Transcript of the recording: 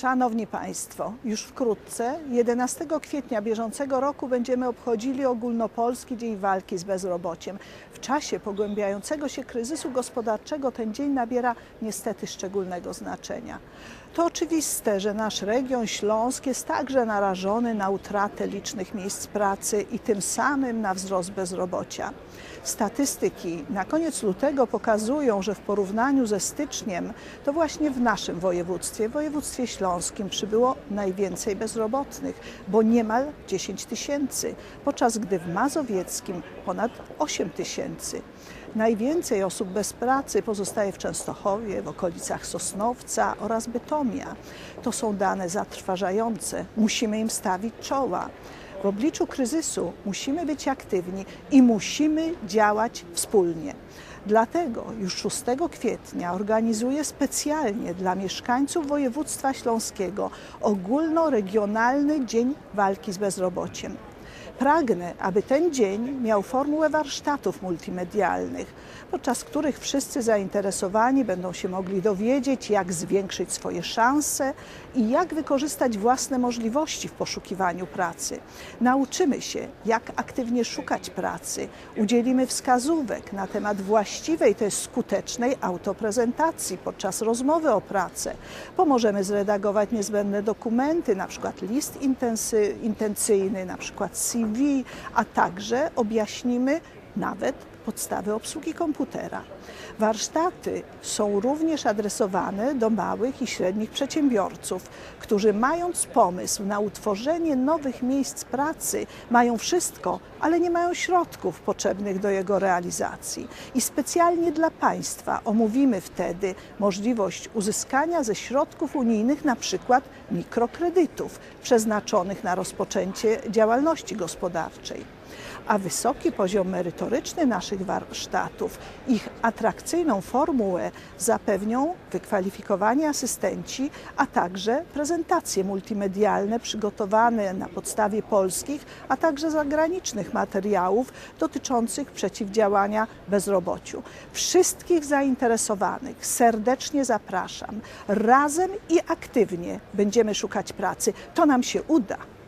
Szanowni Państwo, już wkrótce, 11 kwietnia bieżącego roku, będziemy obchodzili ogólnopolski Dzień Walki z Bezrobociem. W czasie pogłębiającego się kryzysu gospodarczego ten dzień nabiera niestety szczególnego znaczenia. To oczywiste, że nasz region Śląsk jest także narażony na utratę licznych miejsc pracy i tym samym na wzrost bezrobocia. Statystyki na koniec lutego pokazują, że w porównaniu ze styczniem to właśnie w naszym województwie, województwie śląskim przybyło najwięcej bezrobotnych, bo niemal 10 tysięcy, podczas gdy w mazowieckim ponad 8 tysięcy. Najwięcej osób bez pracy pozostaje w Częstochowie, w okolicach Sosnowca oraz Bytomia. To są dane zatrważające. Musimy im stawić czoła. W obliczu kryzysu musimy być aktywni i musimy działać wspólnie. Dlatego już 6 kwietnia organizuję specjalnie dla mieszkańców województwa śląskiego ogólnoregionalny Dzień Walki z Bezrobociem. Pragnę, aby ten dzień miał formułę warsztatów multimedialnych, podczas których wszyscy zainteresowani będą się mogli dowiedzieć, jak zwiększyć swoje szanse i jak wykorzystać własne możliwości w poszukiwaniu pracy. Nauczymy się, jak aktywnie szukać pracy, udzielimy wskazówek na temat właściwej, to jest skutecznej autoprezentacji podczas rozmowy o pracę. Pomożemy zredagować niezbędne dokumenty, na przykład list intensy- intencyjny, na przykład CV, a także objaśnimy nawet podstawy obsługi komputera. Warsztaty są również adresowane do małych i średnich przedsiębiorców, którzy mając pomysł na utworzenie nowych miejsc pracy, mają wszystko, ale nie mają środków potrzebnych do jego realizacji. I specjalnie dla Państwa omówimy wtedy możliwość uzyskania ze środków unijnych na przykład mikrokredytów przeznaczonych na rozpoczęcie działalności gospodarczej a wysoki poziom merytoryczny naszych warsztatów, ich atrakcyjną formułę zapewnią wykwalifikowani asystenci, a także prezentacje multimedialne przygotowane na podstawie polskich, a także zagranicznych materiałów dotyczących przeciwdziałania bezrobociu. Wszystkich zainteresowanych serdecznie zapraszam. Razem i aktywnie będziemy szukać pracy. To nam się uda.